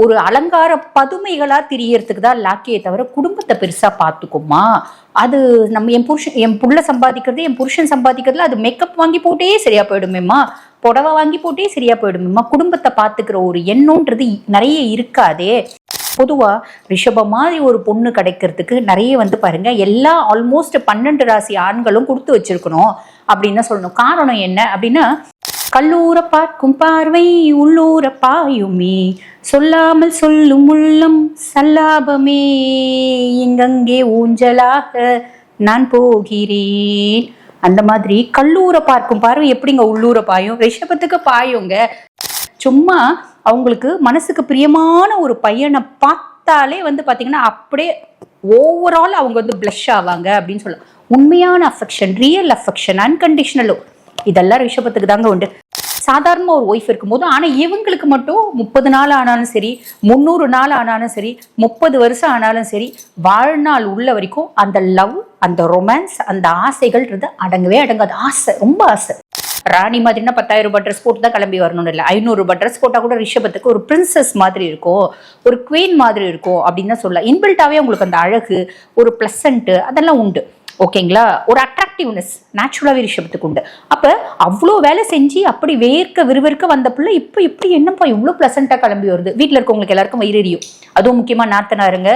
ஒரு அலங்கார பதுமைகளாக திரியறதுக்கு தான் லாக்கியை தவிர குடும்பத்தை பெருசாக பார்த்துக்குமா? அது நம்ம என் புருஷன் என் புள்ள சம்பாதிக்கிறது என் புருஷன் சம்பாதிக்கிறதுல அது மேக்கப் வாங்கி போட்டே சரியா போயிடுமேம்மா. புடவை வாங்கி போட்டே சரியா போயிடுமேம்மா. குடும்பத்தை பார்த்துக்கிற ஒரு எண்ணம்ன்றது நிறைய இருக்காதே. பொதுவா ரிஷப மாதிரி ஒரு பொண்ணு கிடைக்கிறதுக்கு நிறைய வந்து பாருங்க எல்லா ஆல்மோஸ்ட் பன்னெண்டு ராசி ஆண்களும் கொடுத்து வச்சிருக்கணும் அப்படின்னு தான் சொல்லணும். காரணம் என்ன அப்படின்னா கல்லூர பார்க்கும் பார்வை உள்ளூர பாயுமே. சொல்லாமல் சொல்லும் உள்ளம் சல்லாபமே. இங்கங்கே ஊஞ்சலாக நான் போகிறேன். அந்த மாதிரி கல்லூர பார்க்கும் பார்வை எப்படிங்க உள்ளூர பாயும்? ரிஷபத்துக்கு பாயுங்க. சும்மா அவங்களுக்கு மனசுக்கு பிரியமான ஒரு பையனை பார்த்தாலே வந்து பாத்தீங்கன்னா அப்படியே ஓவரால் அவங்க வந்து ப்ளஷ் ஆவாங்க அப்படின்னு சொல்லலாம். உண்மையான அஃபெக்ஷன் ரியல் அஃபெக்ஷன் அன்கண்டிஷனலும் இதெல்லாம் ரிஷபத்துக்கு தாங்க உண்டு. சாதாரண ஒரு ஒய்ஃப் இருக்கும்போது ஆனா இவங்களுக்கு மட்டும் முப்பது நாள் ஆனாலும் சரி முந்நூறு நாள் ஆனாலும் சரி முப்பது வருஷம் ஆனாலும் சரி வாழ்நாள் உள்ள வரைக்கும் அந்த லவ் அந்த ரொமான்ஸ் அந்த ஆசைகள்ன்றது அடங்கவே அடங்காது. ஆசை ரொம்ப ஆசை. ராணி மாதிரினா பத்தாயிரம் ரூபாய் ட்ரெஸ் போட்டு தான் கிளம்பி வரணும்னு இல்லை. ஐநூறு ரூபாய் ட்ரெஸ் போட்டால் கூட ரிஷபத்துக்கு ஒரு பிரின்சஸ் மாதிரி இருக்கும் ஒரு குவீன் மாதிரி இருக்கும் அப்படின்னு தான் சொல்லலாம். இன்பில்ட்டாவே உங்களுக்கு அந்த அழகு ஒரு ப்ளசண்ட்டு அதெல்லாம் உண்டு. ஓகேங்களா? ஒரு அட்ராக்டிவ்னஸ் நேச்சுரலாகவே ரிஷபத்துக்கு உண்டு. அப்போ அவ்வளோ வேலை செஞ்சு அப்படி வேர்க்க விறுவிற்க வந்த பிள்ளை இப்போ இப்படி என்னப்பா இவ்வளோ ப்ளசண்ட்டாக கிளம்பி வருது? வீட்டில் இருக்கவங்களுக்கு எல்லாருக்கும் வயிறறியும் அதுவும் முக்கியமாக நாத்தனாருங்க.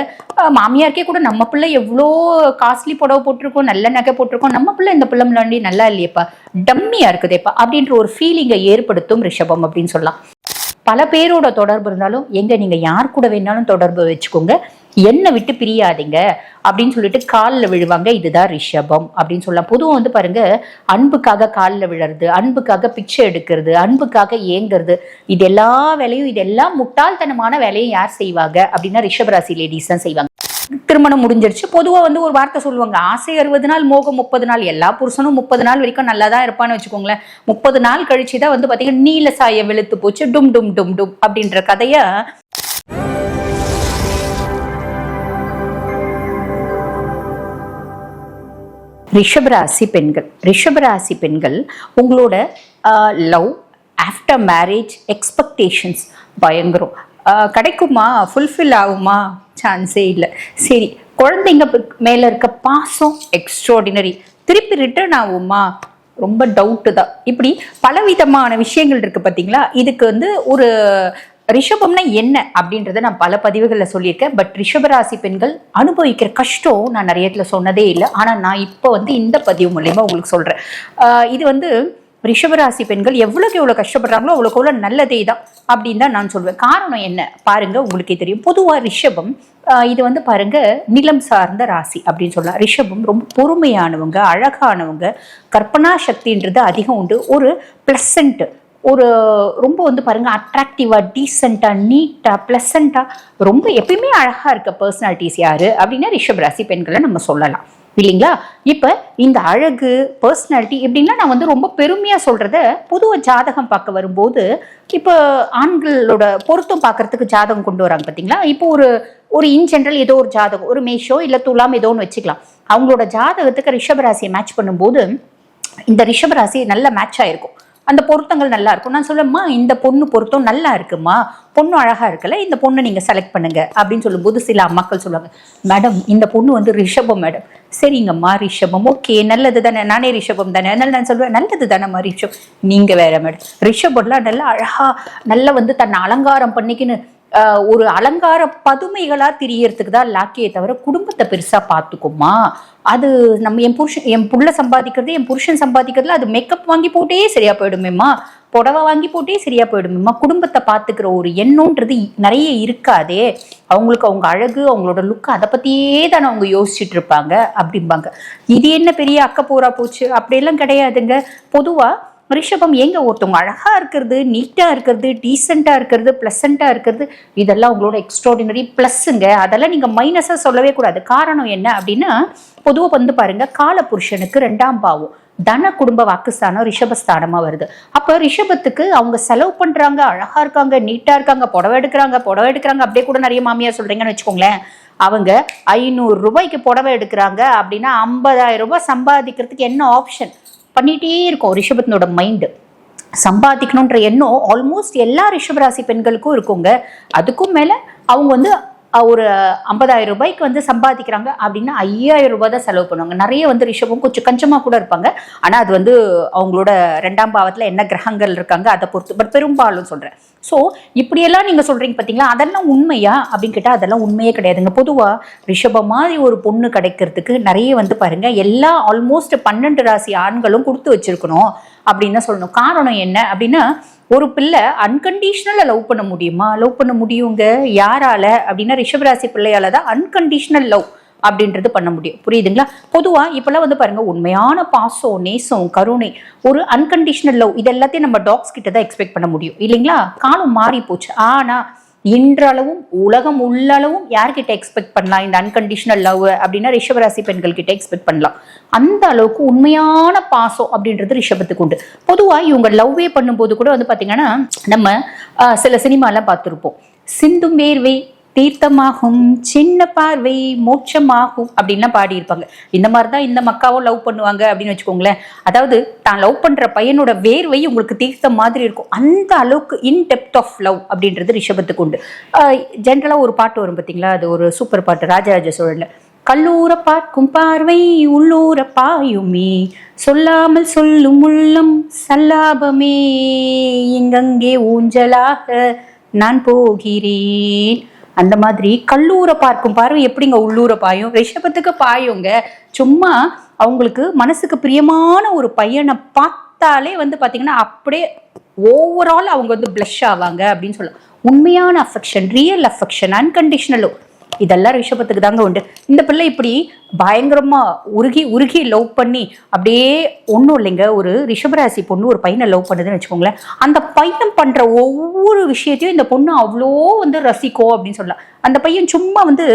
மாமியாருக்கே கூட நம்ம பிள்ளை எவ்வளோ காஸ்ட்லி புடவை போட்டிருக்கோம் நல்ல நகை போட்டிருக்கோம். நம்ம பிள்ளை இந்த பிள்ளை முன்னாடி நல்லா இல்லையேப்பா. டம்மியாக இருக்குதேப்பா அப்படின்ற ஒரு ஃபீலிங்கை ஏற்படுத்தும் ரிஷபம் அப்படின்னு சொல்லலாம். பல பேரோட தொடர்பு இருந்தாலும் எங்கே நீங்கள் யார் கூட வேணாலும் தொடர்பு வச்சுக்கோங்க. என்னை விட்டு பிரியாதீங்க அப்படின்னு சொல்லிட்டு காலில் விழுவாங்க இதுதான் ரிஷபம் அப்படின்னு சொல்லலாம். பொதுவாக வந்து பாருங்க அன்புக்காக காலில் விழுறது அன்புக்காக பிச்சை எடுக்கிறது அன்புக்காக ஏங்குறது இது எல்லா வேலையும் இதெல்லாம் முட்டாள்தனமான வேலையை யார் செய்வாங்க அப்படின்னா ரிஷபராசி லேடிஸ் தான் செய்வாங்க. திருமணம் முடிஞ்சிருச்சு. பொதுவாக வந்து ஒரு வார்த்தை சொல்லுவாங்க ஆசை அறுபது நாள் மோகம் முப்பது நாள். எல்லா புருஷனும் முப்பது நாள் வரைக்கும் நல்லா தான் இருப்பான்னு வச்சுக்கோங்களேன். முப்பது நாள் கழிச்சு தான் வந்து பார்த்தீங்கன்னா நீல சாயம் வெளுத்து போச்சு டும் டும் டும் டும் அப்படின்ற கதையை ரிஷபராசி பெண்கள். ரிஷபராசி பெண்கள் உங்களோட லவ் ஆஃப்டர் மேரேஜ் எக்ஸ்பெக்டேஷன்ஸ் பயங்கரம். கிடைக்குமா? ஃபுல்ஃபில் ஆகுமா? சான்ஸே இல்லை. சரி குழந்தைங்க மேலே இருக்க பாசம் எக்ஸ்ட்ராடினரி திருப்பி ரிட்டர்ன் ஆகுமா? ரொம்ப டவுட்டு தான். இப்படி பலவிதமான விஷயங்கள் இருக்குது பார்த்தீங்களா இதுக்கு வந்து ஒரு ரிஷபம்னா என்ன அப்படின்றத நான் பல பதிவுகளில் சொல்லியிருக்கேன். பட் ரிஷபராசி பெண்கள் அனுபவிக்கிற கஷ்டம் நான் நிறைய இடத்துல சொன்னதே இல்லை. ஆனால் நான் இப்போ வந்து இந்த பதிவு மூலயமா உங்களுக்கு சொல்கிறேன் இது வந்து ரிஷபராசி பெண்கள் எவ்வளோக்கு எவ்வளோ கஷ்டப்படுறாங்களோ அவ்வளோக்கு எவ்வளோ நல்லதே தான் அப்படின்னு தான் நான் சொல்வேன். காரணம் என்ன? பாருங்க உங்களுக்கே தெரியும். பொதுவாக ரிஷபம் இது வந்து பாருங்க நிலம் சார்ந்த ராசி அப்படின்னு சொல்லலாம். ரிஷபம் ரொம்ப பொறுமையானவங்க அழகானவங்க. கற்பனா சக்தின்றது அதிகம் உண்டு. ஒரு ப்ளசண்ட் ஒரு ரொம்ப வந்து பாருங்க அட்ராக்டிவா டீசெண்டா நீட்டா பிளசண்டா ரொம்ப எப்பயுமே அழகா இருக்க பர்சனாலிட்டிஸ் யாரு அப்படின்னா ரிஷப் ராசி பெண்களை நம்ம சொல்லலாம். இல்லைங்களா? இப்ப இந்த அழகு பர்சனாலிட்டி எப்படின்னா நான் வந்து ரொம்ப பெருமையா சொல்றத பொதுவாக ஜாதகம் பார்க்க வரும்போது இப்போ ஆண்களோட பொருத்தம் பார்க்கறதுக்கு ஜாதகம் கொண்டு வராங்க பார்த்தீங்களா இப்போ ஒரு ஒரு இன் ஜென்ரல் ஏதோ ஒரு ஜாதகம் ஒரு மேஷோ இல்லை துலாம் ஏதோ ஒன்று வச்சுக்கலாம். அவங்களோட ஜாதகத்துக்கு ரிஷபராசியை மேட்ச் பண்ணும்போது இந்த ரிஷபராசி நல்ல மேட்ச் ஆயிருக்கும். அந்த பொருத்தங்கள் நல்லா இருக்கும். நான் சொல்லுமா இந்த பொண்ணு பொருத்தம் நல்லா இருக்குமா? பொண்ணு அழகா இருக்குல்ல இந்த பொண்ணை நீங்க செலக்ட் பண்ணுங்க. அப்படின்னு சொல்லும்போது சில மக்கள் சொல்லுவாங்க மேடம் இந்த பொண்ணு வந்து ரிஷபம் மேடம். சரிங்கம்மா ரிஷபம். ஓகே நல்லது தானே. நானே ரிஷபம் தானே. அதனால நான் சொல்லுவேன் நல்லது தானேம்மா ரிஷப் நீங்க வேற மேடம். ரிஷபம்லாம் நல்லா அழகா நல்லா வந்து தன்னை அலங்காரம் பண்ணிக்கின்னு ஒரு அலங்கார பதுமைகளாக திரியறதுக்கு தான் லாக்கியை தவிர குடும்பத்தை பெருசாக பார்த்துக்குமா? அது நம்ம என் புருஷன் என் புள்ள சம்பாதிக்கிறது என் புருஷன் சம்பாதிக்கிறதுல அது மேக்கப் வாங்கி போட்டே சரியாக போயிடுமேம்மா. புடவை வாங்கி போட்டே சரியாக போயிடுமேம்மா. குடும்பத்தை பார்த்துக்கிற ஒரு எண்ணம்ன்றது நிறைய இருக்காதே. அவங்களுக்கு அவங்க அழகு அவங்களோட லுக் அதை பற்றியே தானே அவங்க யோசிச்சுட்டு இருப்பாங்க அப்படிம்பாங்க. இது என்ன பெரிய அக்கப்போரா போச்சு? அப்படியெல்லாம் கிடையாதுங்க. பொதுவாக ரிஷபம் எங்க ஒருத்தவங்க அழகா இருக்கிறது நீட்டா இருக்கிறது டீசெண்டா இருக்கிறது பிளசண்டா இருக்கிறது இதெல்லாம் உங்களோட எக்ஸ்ட்ராடினரி பிளஸ்ங்க அதெல்லாம் நீங்க மைனஸா சொல்லவே கூடாது. காரணம் என்ன அப்படின்னா பொதுவாக வந்து பாருங்க கால புருஷனுக்கு ரெண்டாம் பாவம். தன குடும்ப வாக்குஸ்தானம் ரிஷபஸ்தானமா வருது. அப்ப ரிஷபத்துக்கு அவங்க செலவு பண்றாங்க அழகா இருக்காங்க நீட்டா இருக்காங்க புடவை எடுக்கிறாங்க புடவை எடுக்கிறாங்க அப்படியே கூட நிறைய மாமியார் சொல்றீங்கன்னு வச்சுக்கோங்களேன். அவங்க ஐநூறு ரூபாய்க்கு புடவை எடுக்கிறாங்க அப்படின்னா ஐம்பதாயிரம் ரூபாய் சம்பாதிக்கிறதுக்கு என்ன ஆப்ஷன் பண்ணிட்டே இருக்கும் ரிஷபத்தினோட மைண்டு சம்பாதிக்கணுன்ற எண்ணம் ஆல்மோஸ்ட் எல்லா ரிஷபராசி பெண்களுக்கும் இருக்குங்க. அதுக்கும் மேலே அவங்க வந்து ஒரு ஐம்பதாயிரம் ரூபாய்க்கு வந்து சம்பாதிக்கிறாங்க அப்படின்னா ஐயாயிரம் ரூபாய் தான் செலவு பண்ணுவாங்க. நிறைய வந்து ரிஷபம் கொஞ்சம் கஞ்சமாக கூட இருப்பாங்க. ஆனால் அது வந்து அவங்களோட ரெண்டாம் பாவத்தில் என்ன கிரகங்கள் இருக்காங்க அதை பொறுத்து பட் பெரும்பாலும் சொல்கிறேன் ஸோ இப்படியெல்லாம் நீங்கள் சொல்கிறீங்க பார்த்தீங்களா அதெல்லாம் உண்மையா? அப்படின்னு கேட்டால் அதெல்லாம் உண்மையே கிடையாதுங்க. பொதுவாக ரிஷப மாதிரி ஒரு பொண்ணு கிடைக்கிறதுக்கு நிறைய வந்து பாருங்கள் எல்லா ஆல்மோஸ்ட் பன்னெண்டு ராசி ஆண்களும் கொடுத்து வச்சிருக்கணும் அப்படின்னு தான் சொல்லணும். காரணம் என்ன அப்படின்னா ஒரு பிள்ளை அன்கண்டிஷ்னலாக லவ் பண்ண முடியுமா? லவ் பண்ண முடியுங்க? யாரால? அப்படின்னா ரிஷபராசி பிள்ளையால தான் அன்கண்டிஷ்னல் லவ் அப்படின்றது பண்ண முடியும். புரியுதுங்களா? பொதுவாக இப்போல்லாம் வந்து பாருங்க உண்மையான பாசம் நேசம் கருணை ஒரு அன்கண்டிஷனல் லவ் இது எல்லாத்தையும் நம்ம டாக்ஸ் கிட்ட தான் எக்ஸ்பெக்ட் பண்ண முடியும். இல்லைங்களா? காலம் மாறி போச்சு. ஆனா இன்றளவும் உலகம் உள்ளளவும் யார்கிட்ட எக்ஸ்பெக்ட் பண்ணலாம்? இந்த அன்கண்டிஷனல் லவ் அப்படின்னா ரிஷபராசி பெண்கள் கிட்ட எக்ஸ்பெக்ட் பண்ணலாம். அந்த அளவுக்கு உண்மையான பாசம் அப்படின்றது ரிஷபத்துக்கு உண்டு. பொதுவாக இவங்க லவ்வே பண்ணும்போது கூட வந்து பார்த்தீங்கன்னா நம்ம சில சினிமாலாம் பார்த்துருப்போம். சிந்தும் வேர்வை தீர்த்தமாகும் சின்ன பார்வை மோட்சமாகும் அப்படின்லாம் பாடியிருப்பாங்க. இந்த மாதிரி தான் இந்த மக்காவும் லவ் பண்ணுவாங்க அப்படின்னு வச்சுக்கோங்களேன். அதாவது தான் லவ் பண்ணுற பையனோட வேர்வை உங்களுக்கு தீர்த்தம் மாதிரி இருக்கும். அந்த அளவுக்கு இன் டெப்த் ஆஃப் லவ் அப்படின்றது ரிஷபத்துக்கு உண்டு. ஜென்ரலாக ஒரு பாட்டு வரும் பார்த்தீங்களா அது ஒரு சூப்பர் பாட்டு. ராஜராஜ சோழன்ல. கல்லூர பார்க்கும் பார்வை உள்ளூர பாயுமே சொல்லாமல் சொல்லும் உள்ளம் சல்லாபமே இங்கங்கே ஊஞ்சலாக நான் போகிறேன். அந்த மாதிரி கல்லூரை பார்க்கும் பார்வை எப்படிங்க உள்ளூரை பாயும்? ரிஷபத்துக்கு பாயுங்க. சும்மா அவங்களுக்கு மனசுக்கு பிரியமான ஒரு பையனை பார்த்தாலே வந்து பாத்தீங்கன்னா அப்படியே ஓவரால் அவங்க வந்து ப்ளஷ் ஆவாங்க அப்படின்னு சொல்லலாம். உண்மையான அஃபெக்ஷன் ரியல் அஃபெக்ஷன் அன்கண்டிஷனலும் இதெல்லாம் ரிஷபத்துக்கு தாங்க உண்டு. இந்த பிள்ளை இப்படி பயங்கரமா உருகி உருகி லவ் பண்ணி அப்படியே ஒன்றும் இல்லைங்க. ஒரு ரிஷபராசி பொண்ணு ஒரு பையனை லவ் பண்ணுதுன்னு வச்சுக்கோங்களேன். அந்த பையன் பண்ற ஒவ்வொரு விஷயத்தையும் இந்த பொண்ணு அவ்வளோ வந்து ரசிக்கும் அப்படின்னு சொல்லலாம். அந்த பையன் சும்மா வந்து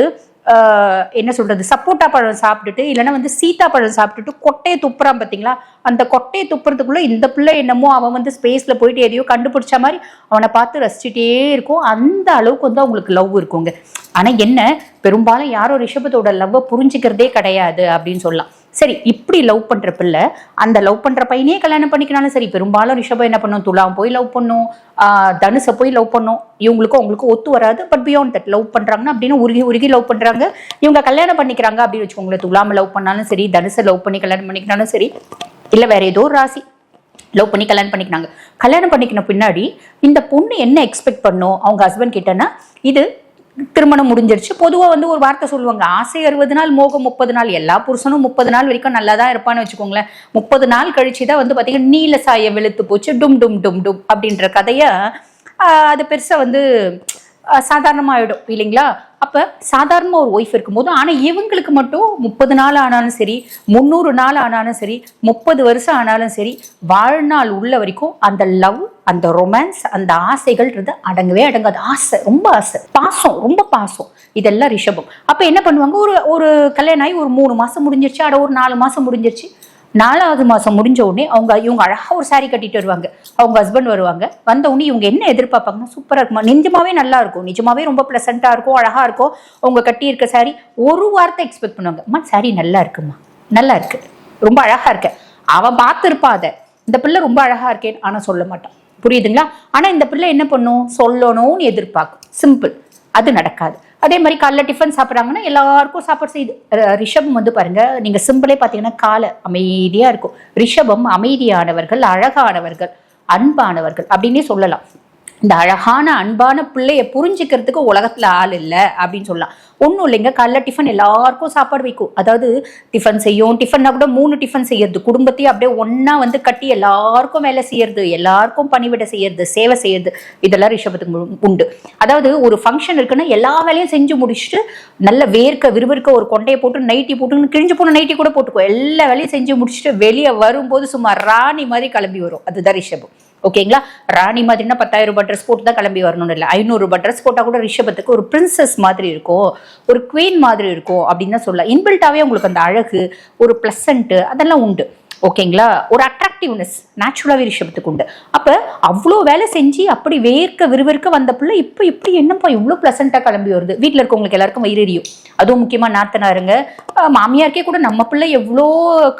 என்ன சொல்றது சப்போட்டா பழம் சாப்பிட்டுட்டு இல்லைன்னா வந்து சீதா பழம் சாப்பிட்டுட்டு கொட்டையை துப்புறான் பார்த்தீங்களா அந்த கொட்டையை துப்புறதுக்குள்ள இந்த பிள்ளை என்னமோ அவன் வந்து ஸ்பேஸ்ல போயிட்டு எதையோ கண்டுபிடிச்ச மாதிரி அவனை பார்த்து ரசிச்சுட்டே இருக்கும். அந்த அளவுக்கு வந்து அவங்களுக்கு லவ் இருக்குங்க. ஆனா என்ன பெரும்பாலும் யாரும் ரிஷபத்தோட லவ்வை புரிஞ்சுக்கிறதே கிடையாது அப்படின்னு சொல்லலாம். சரி இப்படி லவ் பண்ற பிள்ளை அந்த லவ் பண்ற பையனே கல்யாணம் பண்ணிக்கினாலும் சரி பெரும்பாலும் ரிஷபம் என்ன பண்ணும்? துலாம் போய் லவ் பண்ணும் தனுஷை போய் லவ் பண்ணும். இவங்களுக்கும் அவங்களுக்கும் ஒத்து வராது. பட் பியாண்ட் தட் லவ் பண்றாங்கன்னா அப்படின்னு உருகி உருகி லவ் பண்றாங்க. இவங்க கல்யாணம் பண்ணிக்கிறாங்க அப்படின்னு வச்சுக்கோங்களேன். துலாம லவ் பண்ணாலும் சரி தனுஷை லவ் பண்ணி கல்யாணம் பண்ணிக்கினாலும் சரி இல்ல வேற ஏதோ ஒரு ராசி லவ் பண்ணி கல்யாணம் பண்ணிக்கினாங்க கல்யாணம் பண்ணிக்கின பின்னாடி இந்த பொண்ணு என்ன எக்ஸ்பெக்ட் பண்ணும்? அவங்க ஹஸ்பண்ட் கிட்டனா இது திருமணம் முடிஞ்சிருச்சு. பொதுவாக வந்து ஒரு வார்த்தை சொல்லுவாங்க ஆசை அறுபது நாள் மோகம் முப்பது நாள். எல்லா புருஷனும் முப்பது நாள் வரைக்கும் நல்லா தான் இருப்பான்னு வச்சுக்கோங்களேன். முப்பது நாள் கழிச்சு தான் வந்து பார்த்தீங்கன்னா நீல சாய வெளுத்து போச்சு டும் டும் டும் டும் அப்படின்ற கதையை ஆஹ், அது பெருசாக வந்து சாதாரணமாகிடும் இல்லைங்களா? அப்போ சாதாரணமாக ஒரு ஒய்ஃப் இருக்கும்போது ஆனால் இவங்களுக்கு மட்டும் முப்பது நாள் ஆனாலும் சரி முந்நூறு நாள் ஆனாலும் சரி முப்பது வருஷம் ஆனாலும் சரி வாழ்நாள் உள்ள வரைக்கும் அந்த லவ் அந்த ரொமான்ஸ் அந்த ஆசைகள்ன்றது அடங்கவே அடங்காது. ஆசை ரொம்ப ஆசை. பாசம் ரொம்ப பாசம். இதெல்லாம் ரிஷபம். அப்போ என்ன பண்ணுவாங்க? ஒரு ஒரு கல்யாணம் ஆகி ஒரு மூணு மாதம் முடிஞ்சிருச்சு அட ஒரு நாலு மாதம் முடிஞ்சிருச்சு. நாலாவது மாதம் முடிஞ்ச உடனே அவங்க இவங்க அழகாக ஒரு சாரி கட்டிட்டு வருவாங்க. அவங்க ஹஸ்பண்ட் வருவாங்க. வந்த உடனே இவங்க என்ன எதிர்பார்ப்பாங்கன்னா சூப்பராக இருக்குமா? நிஜமாவே நல்லா இருக்கும். நிஜமாவே ரொம்ப ப்ளசண்ட்டாக இருக்கும் அழகாக இருக்கும். அவங்க கட்டியிருக்க சாரி ஒரு வார்த்தை எக்ஸ்பெக்ட் பண்ணுவாங்க. அம்மா சாரி நல்லா இருக்குமா? நல்லா இருக்கு. ரொம்ப அழகாக இருக்க. அவன் பார்த்துருப்பா அதை. இந்த பிள்ளை ரொம்ப அழகாக இருக்கேன்னு ஆனால் சொல்ல மாட்டான். புரியுதுங்களா? ஆனால் இந்த பிள்ளை என்ன பண்ணும்? சொல்லணும்னு எதிர்பார்க்கும். சிம்பிள் அது நடக்காது. அதே மாதிரி காலைல டிஃபன் சாப்பிட்றாங்கன்னா எல்லாருக்கும் சாப்பாடு செய்யுது ரிஷபம் வந்து பாருங்க நீங்க சிம்பிளே பார்த்தீங்கன்னா காலை அமைதியா இருக்கும். ரிஷபம் அமைதியானவர்கள் அழகானவர்கள் அன்பானவர்கள் அப்படின்னே சொல்லலாம். இந்த அழகான அன்பான பிள்ளைய புரிஞ்சுக்கிறதுக்கு உலகத்துல ஆள் இல்லை அப்படின்னு சொல்லலாம். ஒன்றும் இல்லைங்க காலைல டிஃபன் எல்லாருக்கும் சாப்பாடு வைக்கும். அதாவது டிஃபன் செய்யும் டிஃபன்னா கூட மூணு டிஃபன் செய்யறது. குடும்பத்தையும் அப்படியே ஒன்றா வந்து கட்டி எல்லாருக்கும் வேலை செய்யறது எல்லாருக்கும் பணிவிட செய்யறது சேவை செய்யறது. இதெல்லாம் ரிஷபத்துக்கு மு- உண்டு. அதாவது ஒரு ஃபங்க்ஷன் இருக்குன்னா எல்லா வேலையும் செஞ்சு முடிச்சுட்டு நல்ல வேர்க்க விறுவிற்க ஒரு கொண்டையை போட்டு நைட்டி போட்டு கிழிஞ்சு போன நைட்டி கூட போட்டுக்கோ. எல்லா வேலையும் செஞ்சு முடிச்சுட்டு வெளியே வரும்போது சும்மா ராணி மாதிரி கிளம்பி வரும். அதுதான் ரிஷபம். ஓகேங்களா ராணி மாதிரினா பத்தாயிரம் ரூபாய் ட்ரெஸ் போட்டு தான் கிளம்பி வரணும்னு இல்லை. ஐநூறு ரூபாய் ட்ரெஸ் போட்டால் கூட ரிஷபத்துக்கு ஒரு பிரின்சஸ் மாதிரி இருக்கும். ஒரு குவீன் மாதிரி இருக்கும் அப்படின்னு தான் சொல்லலாம். இன்பில்ட்டாவே உங்களுக்கு அந்த அழகு ஒரு ப்ளசண்ட்டு அதெல்லாம் உண்டு. ஓகேங்களா? ஒரு அட்ராக்டிவ்னஸ் நேச்சுரலாகவே ரிஷபத்துக்கு உண்டு. அப்போ அவ்வளோ வேலை செஞ்சு அப்படி வேர்க்க விறுவிற்க வந்த பிள்ளை இப்போ இப்படி என்னப்பா இவ்வளோ ப்ளசண்ட்டாக கிளம்பி வருது? வீட்டில் இருக்கவங்களுக்கு எல்லாருக்கும் வயிறறியும் அதுவும் முக்கியமாக நாத்தனாருங்க. மாமியாருக்கே கூட நம்ம பிள்ளை எவ்வளோ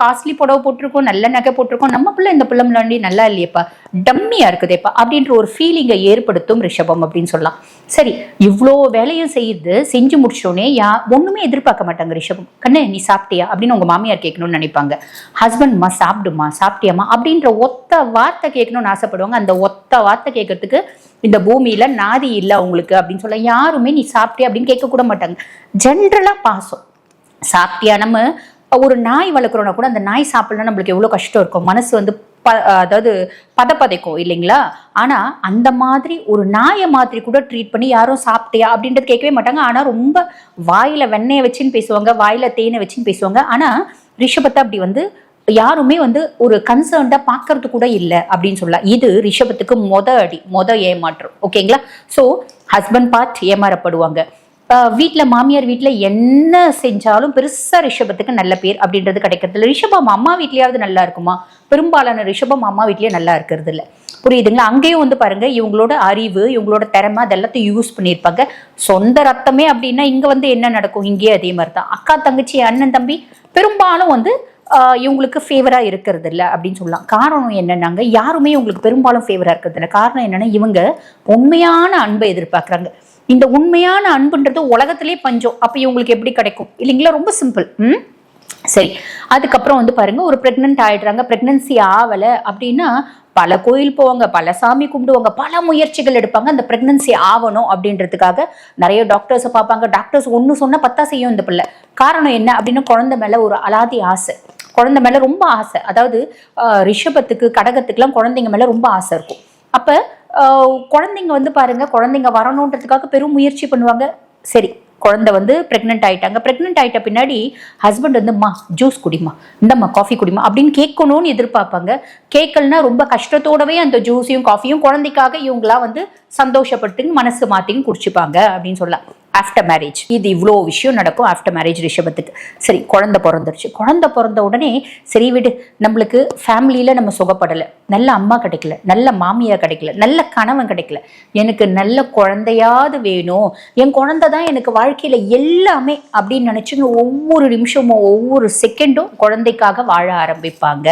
காஸ்ட்லி புடவை போட்டிருக்கோம் நல்ல நகை போட்டிருக்கோம் நம்ம பிள்ளை இந்த பிள்ளை முன்னாடி நல்லா இல்லையப்பா. டம்மியாக இருக்குதேப்பா. அப்படின்ற ஒரு ஃபீலிங்கை ஏற்படுத்தும் ரிஷபம் அப்படின்னு சொல்லலாம். சரி இவ்வளோ வேலையும் செய்யுது செஞ்சு முடிச்சோடனே யா ஒன்றுமே எதிர்பார்க்க மாட்டாங்க ரிஷபம். கண்ணு நீ சாப்பிட்டியா? அப்படின்னு உங்கள் மாமியார் கேட்கணும்னு நினைப்பாங்க. ஹஸ்பண்ட்மா சாப்பிடுமா? சாப்பிட்டியாமா அப்படின்ற ஒத்த வார்த்தை கேட்கணும்னு ஆசைப்படுவாங்க. அந்த ஒத்த வார்த்தை கேட்கறதுக்கு இந்த பூமியில நாதி இல்லை அவங்களுக்கு அப்படின்னு சொல்ல யாருமே நீ சாப்பிட்டியா? அப்படின்னு கேட்க கூட மாட்டாங்க. ஜென்ரலா பாசம். சாப்பிட்டியா நம்ம? ஒரு நாய் வளர்க்குறோன்னா கூட அந்த நாய் சாப்பிடலாம் நம்மளுக்கு எவ்வளோ கஷ்டம் இருக்கும். மனசு வந்து ப அதாவது பதப்பதைக்கும் இல்லைங்களா? ஆனா அந்த மாதிரி ஒரு நாயை மாதிரி கூட ட்ரீட் பண்ணி யாரும் சாப்பிட்டியா அப்படின்றது கேட்கவே மாட்டாங்க. ஆனா ரொம்ப வாயில வெண்ணெயை வச்சுன்னு பேசுவாங்க வாயில தேனை வச்சுன்னு பேசுவாங்க. ஆனா ரிஷபத்தை அப்படி வந்து யாருமே வந்து ஒரு கன்சர்ன்டா பார்க்கறது கூட இல்லை அப்படின்னு சொல்லலாம். இது ரிஷபத்துக்கு மொத அடி மொத ஏமாற்றம். ஓகேங்களா? ஸோ ஹஸ்பண்ட் பார்ட் ஏமாறப்படுவாங்க. வீட்டில் மாமியார் வீட்டில் என்ன செஞ்சாலும் பெருசாக ரிஷபத்துக்கு நல்ல பேர் அப்படின்றது கிடைக்கிறது இல்லை ரிஷபம் அம்மா வீட்லேயாவது நல்லா இருக்குமா? பெரும்பாலான ரிஷபம் அம்மா வீட்லேயே நல்லா இருக்கிறது இல்லை புரியுதுங்களா? அங்கேயும் வந்து பாருங்க இவங்களோட அறிவு இவங்களோட திறமை அதெல்லாத்தையும் யூஸ் பண்ணியிருப்பாங்க. சொந்த ரத்தமே அப்படின்னா இங்கே வந்து என்ன நடக்கும்? இங்கேயே அதே மாதிரி தான் அக்கா தங்கச்சி அண்ணன் தம்பி பெரும்பாலும் வந்து இவங்களுக்கு ஃபேவரா இருக்கிறது இல்லை அப்படின்னு சொல்லலாம். காரணம் என்னன்னாங்க யாருமே இவங்களுக்கு பெரும்பாலும் ஃபேவரா இருக்கிறது இல்லை காரணம் என்னன்னா இவங்க உண்மையான அன்பை எதிர்பார்க்குறாங்க. இந்த உண்மையான அன்புன்றது உலகத்திலே பஞ்சம். அப்ப இவங்களுக்கு எப்படி கிடைக்கும்? இல்லைங்களா? ரொம்ப சிம்பிள் ம்? சரி. அதுக்கப்புறம் வந்து பாருங்க ஒரு பிரெக்னென்ட் ஆயிடுறாங்க. பிரெக்னன்சி ஆகலை அப்படின்னா பல கோயில் போவாங்க பல சாமி கும்பிடுவாங்க பல முயற்சிகள் எடுப்பாங்க. அந்த பிரெக்னன்சி ஆகணும் அப்படின்றதுக்காக நிறைய டாக்டர்ஸை பார்ப்பாங்க. டாக்டர்ஸ் ஒன்று சொன்னால் பத்தா செய்யும் இந்த பிள்ளை. காரணம் என்ன அப்படின்னா குழந்தை மேலே ஒரு அலாதி ஆசை. குழந்தை மேலே ரொம்ப ஆசை. அதாவது ரிஷபத்துக்கு கடகத்துக்குலாம் குழந்தைங்க மேலே ரொம்ப ஆசை இருக்கும். அப்போ குழந்தைங்க வந்து பாருங்க குழந்தைங்க வரணுன்றதுக்காக பெரும் முயற்சி பண்ணுவாங்க. சரி குழந்தை வந்து ப்ரெக்னென்ட் ஆயிட்டாங்க. ப்ரெக்னென்ட் ஆயிட்ட பின்னாடி ஹஸ்பண்ட் வந்து மா ஜூஸ் குடிமா இந்தம்மா காஃபி குடிமா அப்படின்னு கேட்கணும்னு எதிர்பார்ப்பாங்க. கேட்கலனா ரொம்ப கஷ்டத்தோடவே அந்த ஜூஸையும் காஃபியும் குழந்தைக்காக இவங்களா வந்து சந்தோஷப்படுத்துங்க மனசு மாற்றியும் குடிச்சுப்பாங்க அப்படின்னு சொல்லலாம். ஆஃப்டர் மேரேஜ் இது இவ்வளோ விஷயம் நடக்கும் ஆஃப்டர் மேரேஜ் ரிஷபத்துக்கு. சரி குழந்தை பிறந்துருச்சு. குழந்தை பிறந்த உடனே சரி விடு நம்மளுக்கு ஃபேமிலியில் நம்ம சுகப்படலை. நல்ல அம்மா கிடைக்கல. நல்ல மாமியார் கிடைக்கல. நல்ல கணவன் கிடைக்கல. எனக்கு நல்ல குழந்தையாவது வேணும். என் குழந்தை தான் எனக்கு வாழ்க்கையில் எல்லாமே அப்படின்னு நினச்சிங்க ஒவ்வொரு நிமிஷமும் ஒவ்வொரு செகண்டும் குழந்தைக்காக வாழ ஆரம்பிப்பாங்க.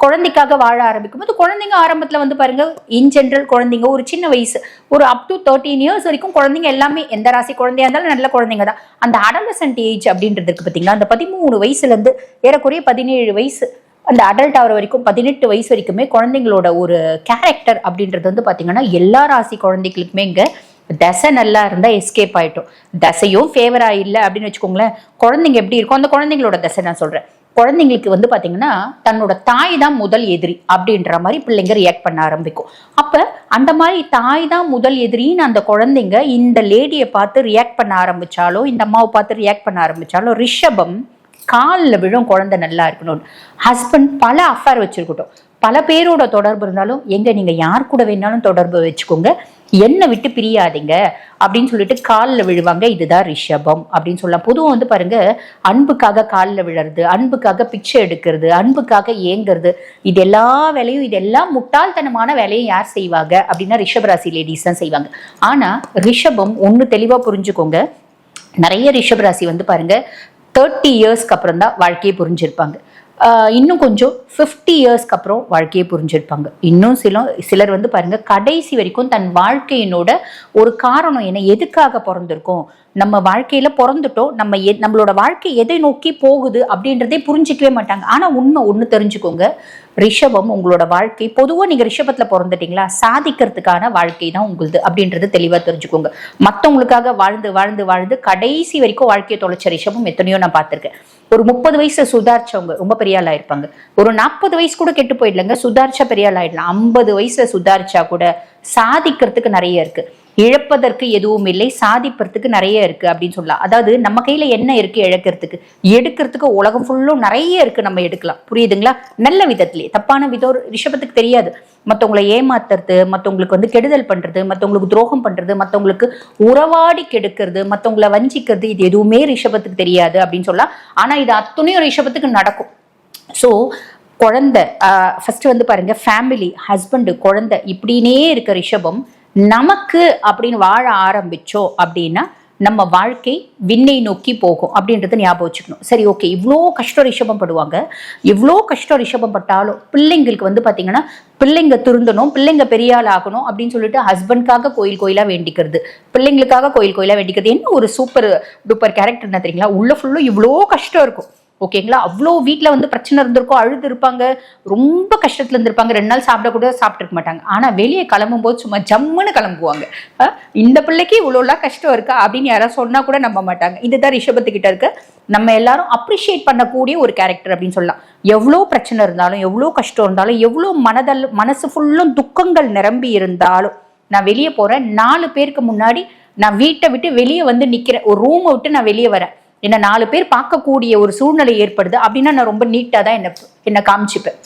குழந்தைக்காக வாழ ஆரம்பிக்கும் போது குழந்தைங்க ஆரம்பத்தில் வந்து பாருங்க இன் ஜென்ரல் குழந்தைங்க ஒரு சின்ன வயசு ஒரு அப் டு தேர்ட்டீன் இயர்ஸ் வரைக்கும் குழந்தைங்க எல்லாமே எந்த ராசி குழந்தையா இருந்தாலும் நல்ல குழந்தைங்க தான். அந்த அடலசன்ட் ஏஜ் அப்படின்றது இருக்கு பார்த்தீங்களா அந்த பதிமூணு வயசுலேருந்து ஏறக்குறைய பதினேழு வயசு அந்த அடல்ட் ஆகிற வரைக்கும் பதினெட்டு வயசு வரைக்குமே குழந்தைங்களோட ஒரு கேரக்டர் அப்படின்றது வந்து பார்த்தீங்கன்னா எல்லா ராசி குழந்தைகளுக்குமே இங்கே தசை நல்லா இருந்தால் எஸ்கேப் ஆகிட்டோம் தசையும் ஃபேவராக இல்லை அப்படின்னு வச்சுக்கோங்களேன் குழந்தைங்க எப்படி இருக்கும் அந்த குழந்தைங்களோட தசை நான் சொல்கிறேன் குழந்தைங்களுக்கு வந்து பார்த்தீங்கன்னா தன்னோட தாய் தான் முதல் எதிரி அப்படின்ற மாதிரி பிள்ளைங்க ரியாக்ட் பண்ண ஆரம்பிக்கும். அப்போ அந்த மாதிரி தாய் தான் முதல் எதிரின்னு அந்த குழந்தைங்க இந்த லேடியை பார்த்து ரியாக்ட் பண்ண ஆரம்பிச்சாலோ இந்த அம்மாவை பார்த்து ரியாக்ட் பண்ண ஆரம்பிச்சாலோ ரிஷபம் காலில் விழும் குழந்தை நல்லா இருக்கணும்னு. ஹஸ்பண்ட் பல அஃபேர் வச்சிருக்கட்டும். பல பேரோட தொடர்பு இருந்தாலும் எங்க நீங்க யார் கூட வேணாலும் தொடர்பு வச்சுக்கோங்க. என்னை விட்டு பிரியாதீங்க. அப்படின்னு சொல்லிட்டு காலில் விழுவாங்க இதுதான் ரிஷபம். அப்படின்னு சொல்லலாம். பொதுவாக வந்து பாருங்க அன்புக்காக காலில் விழுறது அன்புக்காக பிச்சை எடுக்கிறது அன்புக்காக ஏங்குறது இது எல்லா வேலையும் இதெல்லாம் முட்டாள்தனமான வேலையை யார் செய்வாங்க? அப்படின்னா ரிஷபராசி லேடிஸ் தான் செய்வாங்க. ஆனா ரிஷபம் ஒன்று தெளிவாக புரிஞ்சுக்கோங்க நிறைய ரிஷபராசி வந்து பாருங்க தேர்ட்டி இயர்ஸ்க்கு அப்புறம் தான் வாழ்க்கையை புரிஞ்சிருப்பாங்க. இன்னும் கொஞ்சம் ஃபிஃப்டி இயர்ஸ்க்கு அப்புறம் வாழ்க்கையை புரிஞ்சிருப்பாங்க. இன்னும் சில சிலர் வந்து பாருங்க கடைசி வரைக்கும் தன் வாழ்க்கையினோட ஒரு காரணம் என்ன எதுக்காக பிறந்திருக்கோம் நம்ம வாழ்க்கையில பிறந்துட்டோம் நம்ம எ நம்மளோட வாழ்க்கை எதை நோக்கி போகுது அப்படின்றதே புரிஞ்சிக்கவே மாட்டாங்க. ஆனா உண்மை ஒன்று தெரிஞ்சுக்கோங்க ரிஷபம் உங்களோட வாழ்க்கை பொதுவாக நீங்கள் ரிஷபத்தில் பிறந்துட்டீங்களா சாதிக்கிறதுக்கான வாழ்க்கை தான் உங்களுது அப்படின்றது தெளிவாக தெரிஞ்சுக்கோங்க. மத்தவங்களுக்காக வாழ்ந்து வாழ்ந்து வாழ்ந்து கடைசி வரைக்கும் வாழ்க்கையை தொலைச்ச ரிஷபம் எத்தனையோ நான் பார்த்துருக்கேன். ஒரு முப்பது வயசு சுதாரிச்சவங்க ரொம்ப பெரிய ஆளா இருப்பாங்க. ஒரு நாற்பது வயசு கூட கெட்டு போயிடலங்க சுதாரிச்சா பெரிய ஆள் ஆயிடலாம் ஐம்பது வயசுல சுதாரிச்சா கூட சாதிக்கிறதுக்கு நிறைய இருக்கு. இழப்பதற்கு எதுவும் இல்லை. சாதிப்பதற்கு நிறைய இருக்கு அப்படின்னு சொல்லலாம். அதாவது நம்ம கையில என்ன இருக்கு இழக்கிறதுக்கு? எடுக்கிறதுக்கு உலகம் ஃபுல்லும் நிறைய இருக்கு நம்ம எடுக்கலாம். புரியுதுங்களா? நல்ல விதத்திலே. தப்பான விதம் ரிஷபத்துக்கு தெரியாது. மற்றவங்களை ஏமாத்துறது மற்றவங்களுக்கு வந்து கெடுதல் பண்றது மற்றவங்களுக்கு துரோகம் பண்றது மற்றவங்களுக்கு உறவாடி கெடுக்கிறது மற்றவங்களை வஞ்சிக்கிறது இது எதுவுமே ரிஷபத்துக்கு தெரியாது அப்படின்னு சொல்லலாம். ஆனா இது அத்துணையும் ரிஷபத்துக்கு நடக்கும். ஸோ குழந்தை ஃபர்ஸ்ட் வந்து பாருங்க ஃபேமிலி ஹஸ்பண்டு குழந்தை இப்படின்னே இருக்க ரிஷபம் நமக்கு அப்படின்னு வாழ ஆரம்பிச்சோம் அப்படின்னா நம்ம வாழ்க்கை விண்ணை நோக்கி போகும் அப்படின்றத ஞாபகம் வச்சுக்கணும். சரி ஓகே. இவ்வளோ கஷ்டம் ரிஷபம் படுவாங்க. இவ்வளோ கஷ்டம் ரிஷபம் பட்டாலும் பிள்ளைங்களுக்கு வந்து பார்த்தீங்கன்னா பிள்ளைங்க திருந்தணும் பிள்ளைங்க பெரிய ஆள் ஆகணும் அப்படின்னு சொல்லிட்டு ஹஸ்பண்ட்காக கோயில் கோயிலாக வேண்டிக்கிறது பிள்ளைங்களுக்காக கோயில் கோயிலாக வேண்டிக்கிறது என்ன ஒரு சூப்பர் டூப்பர் கேரக்டர் என்ன தெரியுங்களா? உள்ள ஃபுல்லும் இவ்வளோ கஷ்டம் இருக்கும். ஓகேங்களா? அவ்வளோ வீட்டில் வந்து பிரச்சனை இருந்திருக்கும் அழுது இருப்பாங்க ரொம்ப கஷ்டத்தில் இருந்திருப்பாங்க. ரெண்டு நாள் சாப்பிட கூட சாப்பிட்டுருக்க மாட்டாங்க. ஆனால் வெளியே கிளம்பும் போது சும்மா ஜம்முன்னு கிளம்புவாங்க. இந்த பிள்ளைக்கு இவ்வளோலாம் கஷ்டம் இருக்கா அப்படின்னு யாராவது சொன்னால் கூட நம்ப மாட்டாங்க. இதுதான் ரிஷபத்துக்கிட்ட இருக்க நம்ம எல்லாரும் அப்ரிஷியேட் பண்ணக்கூடிய ஒரு கேரக்டர் அப்படின்னு சொல்லலாம். எவ்வளோ பிரச்சனை இருந்தாலும் எவ்வளோ கஷ்டம் இருந்தாலும் எவ்வளோ மனதல் மனசு ஃபுல்லும் துக்கங்கள் நிரம்பி இருந்தாலும் நான் வெளியே போகிறேன் நாலு பேருக்கு முன்னாடி நான் வீட்டை விட்டு வெளியே வந்து நிற்கிறேன் ஒரு ரூமை விட்டு நான் வெளியே வரேன். என்ன நாலு பேர் பார்க்கக்கூடிய ஒரு சூழ்நிலை ஏற்படுது அப்படின்னா நான் ரொம்ப நீட்டாக தான் என்ன என்னை காமிச்சுப்பேன்.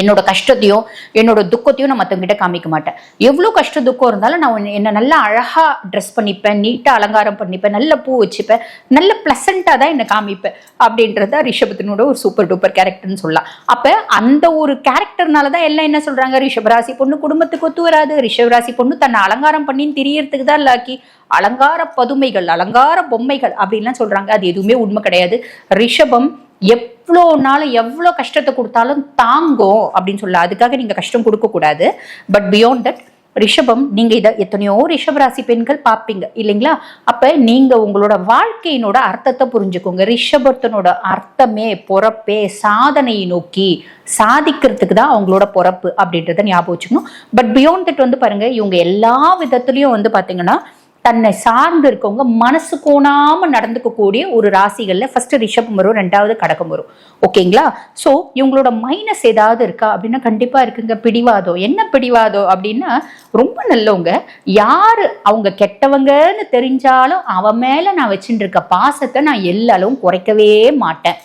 என்னோட கஷ்டத்தையும் என்னோட துக்கத்தையும் நான் மற்றவங்கிட்ட காமிக்க மாட்டேன். எவ்வளோ கஷ்ட துக்கம் இருந்தாலும் நான் என்னை நல்லா அழகாக ட்ரெஸ் பண்ணிப்பேன் நீட்டாக அலங்காரம் பண்ணிப்பேன் நல்ல பூ வச்சுப்பேன் நல்ல ப்ளசண்ட்டாக தான் என்னை காமிப்பேன் அப்படின்றத ரிஷபத்தினோட ஒரு சூப்பர் டூப்பர் கேரக்டர்னு சொல்லலாம். அப்போ அந்த ஒரு கேரக்டர்னால தான் எல்லாம் என்ன சொல்கிறாங்க ரிஷபராசி பொண்ணு குடும்பத்துக்கு ஒத்து வராது. ரிஷபராசி பொண்ணு தன்னை அலங்காரம் பண்ணின்னு தெரியறதுக்கு தான் லாக்கி அலங்கார பதுமைகள் அலங்கார பொம்மைகள் அப்படின்லாம் சொல்கிறாங்க அது எதுவுமே உண்மை கிடையாது. ரிஷபம் எவ்வளோ நாள் எவ்வளோ கஷ்டத்தை கொடுத்தாலும் தாங்கும் அப்படின்னு சொல்லலாம் அதுக்காக நீங்கள் கஷ்டம் கொடுக்கக்கூடாது பட் பியாண்ட் தட் ரிஷபம் நீங்க இதை எத்தனையோ ரிஷபராசி பெண்கள் பார்ப்பீங்க இல்லைங்களா? அப்ப நீங்க உங்களோட வாழ்க்கையினோட அர்த்தத்தை புரிஞ்சுக்கோங்க. ரிஷபத்தனோட அர்த்தமே பொறப்பே சாதனையை நோக்கி சாதிக்கிறதுக்கு தான் அவங்களோட பொறப்பு அப்படின்றத ஞாபகம் வச்சுக்கணும். பட் பியாண்ட் தட் வந்து பாருங்க இவங்க எல்லா விதத்துலயும் வந்து பாத்தீங்கன்னா தன்னை சார்ந்து இருக்கவங்க மனசு கோணாம நடந்துக்கக்கூடிய ஒரு ராசிகள்ல ஃபர்ஸ்ட் ரிஷபம் வரும் ரெண்டாவது கடகம் வரும். ஓகேங்களா ஸோ இவங்களோட மைனஸ் ஏதாவது இருக்கா? அப்படின்னா கண்டிப்பா இருக்குங்க. பிடிவாதம். என்ன பிடிவாதம் அப்படின்னா ரொம்ப நல்லவங்க. யாரு அவங்க கெட்டவங்கன்னு தெரிஞ்சாலும் அவன் மேல நான் வச்சுட்டு இருக்க பாசத்தை நான் எல்லாலும் குறைக்கவே மாட்டேன்.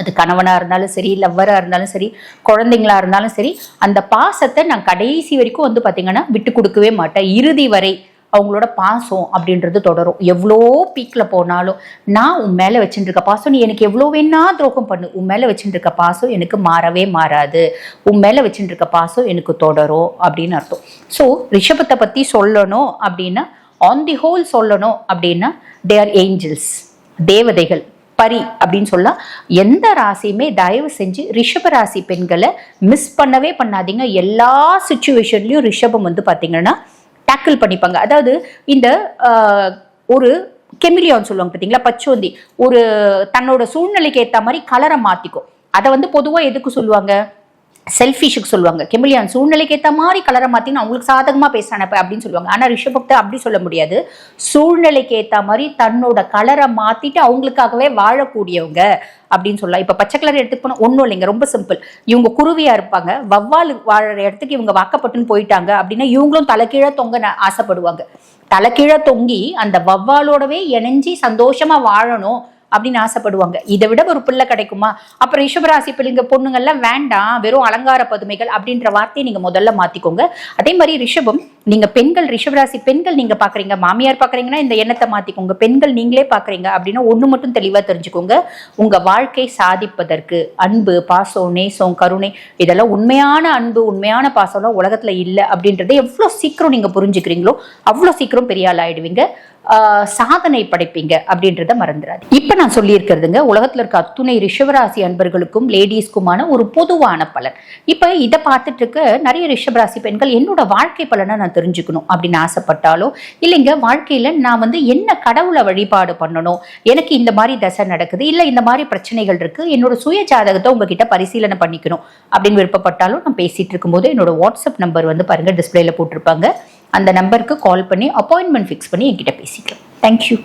அது கணவனாக இருந்தாலும் சரி லவ்வராக இருந்தாலும் சரி குழந்தைங்களா இருந்தாலும் சரி அந்த பாசத்தை நான் கடைசி வரைக்கும் வந்து பார்த்தீங்கன்னா விட்டு கொடுக்கவே மாட்டேன். இறுதி வரை அவங்களோட பாசம் அப்படின்றது தொடரும். எவ்வளோ பீக்கில் போனாலும் நான் உன் மேலே வச்சுட்டு இருக்க பாசம் நீ எனக்கு எவ்வளோ வேணா துரோகம் பண்ணு. உன் மேலே வச்சுட்டு இருக்க பாசம் எனக்கு மாறவே மாறாது. உன் மேலே வச்சுட்டு இருக்க பாசம் எனக்கு தொடரும். அப்படின்னு அர்த்தம். ஸோ ரிஷபத்தை பற்றி சொல்லணும் அப்படின்னா ஆன் தி ஹோல் சொல்லணும் அப்படின்னா தே ஆர் ஏஞ்சல்ஸ் தேவதைகள். பரி. அப்படின்னு சொல்லலாம் எந்த ராசியுமே தயவு செஞ்சு ரிஷப ராசி பெண்களை மிஸ் பண்ணவே பண்ணாதீங்க. எல்லா சுச்சுவேஷன்லையும் ரிஷபம் வந்து பார்த்தீங்கன்னா டேக்கிள் பண்ணிப்பாங்க. அதாவது இந்த ஒரு கெமிலியான்னு சொல்லுவாங்க பார்த்தீங்களா பச்சோந்தி. ஒரு தன்னோட சூழ்நிலைக்கு ஏற்ற மாதிரி கலரை மாற்றிக்கும் அதை வந்து பொதுவாக எதுக்கு சொல்லுவாங்க? செல்ஃபிஷுக்கு சொல்லுவாங்க. கெமிலியான் சூழ்நிலைக்கு ஏற்ற மாதிரி கலரை மாற்றின்னு அவங்களுக்கு சாதகமாக பேசுகிறான அப்படின்னு சொல்லுவாங்க. ஆனால் ரிஷபக்தை அப்படி சொல்ல முடியாது. சூழ்நிலைக்கு ஏற்ற மாதிரி தன்னோட கலரை மாற்றிட்டு அவங்களுக்காகவே வாழக்கூடியவங்க அப்படின்னு சொல்லலாம். இப்போ பச்சை கலர் எடுத்துக்கு போனால் ஒன்றும் இல்லைங்க ரொம்ப சிம்பிள் இவங்க குருவியாக இருப்பாங்க. வவ்வால் வாழற இடத்துக்கு இவங்க வாக்கப்பட்டுன்னு போயிட்டாங்க அப்படின்னா இவங்களும் தலைக்கீழே தொங்க ஆசைப்படுவாங்க. தலைக்கீழே தொங்கி அந்த வவ்வாலோடவே இணைஞ்சி சந்தோஷமாக வாழணும். அப்படின்னு ஆசைப்படுவாங்க. இதை விட ஒரு பிள்ளை கிடைக்குமா? அப்புறம் ரிஷபராசி பிள்ளைங்க பொண்ணுங்கள்லாம் வேண்டாம். வெறும் அலங்கார பதுமைகள் அப்படின்ற வார்த்தையை நீங்க முதல்ல மாத்திக்கோங்க. அதே மாதிரி ரிஷபம் நீங்க பெண்கள் ரிஷபராசி பெண்கள் நீங்க பாக்குறீங்க. மாமியார் பாக்குறீங்கன்னா இந்த எண்ணத்தை மாத்திக்கோங்க. பெண்கள் நீங்களே பாக்குறீங்க அப்படின்னா ஒண்ணு மட்டும் தெளிவா தெரிஞ்சுக்கோங்க. உங்க வாழ்க்கை சாதிப்பதற்கு அன்பு பாசம் நேசம் கருணை இதெல்லாம் உண்மையான அன்பு உண்மையான பாசம்லாம் உலகத்துல இல்லை அப்படின்றத எவ்வளவு சீக்கிரம் நீங்க புரிஞ்சுக்கிறீங்களோ அவ்வளவு சீக்கிரம் பெரிய ஆள் ஆயிடுவீங்க. சாதனை படைப்பீங்க அப்படின்றத மறந்துடாது இப்ப நான் சொல்லியிருக்கிறதுங்க உலகத்தில் இருக்க அத்துணை ரிஷபராசி அன்பர்களுக்கும் லேடிஸ்க்குமான ஒரு பொதுவான பலன். இப்போ இதை பார்த்துட்டு இருக்க நிறைய ரிஷபராசி பெண்கள் என்னோட வாழ்க்கை பலனை நான் தெரிஞ்சுக்கணும் அப்படின்னு ஆசைப்பட்டாலோ இல்லைங்க வாழ்க்கையில் நான் வந்து என்ன கடவுளை வழிபாடு பண்ணணும் எனக்கு இந்த மாதிரி தசை நடக்குது இல்லை இந்த மாதிரி பிரச்சனைகள் இருக்கு என்னோட சுய ஜாதகத்தை உங்ககிட்ட பரிசீலனை பண்ணிக்கணும் அப்படின்னு விருப்பப்பட்டாலும் நான் பேசிட்டு இருக்கும்போது என்னோட வாட்ஸ்அப் நம்பர் வந்து பாருங்க டிஸ்பிளேல போட்டிருப்பாங்க. அந்த நம்பருக்கு கால் பண்ணி அப்பாயின்மெண்ட் ஃபிக்ஸ் பண்ணி என்கிட்ட பேசிக்கலாம். Thank you.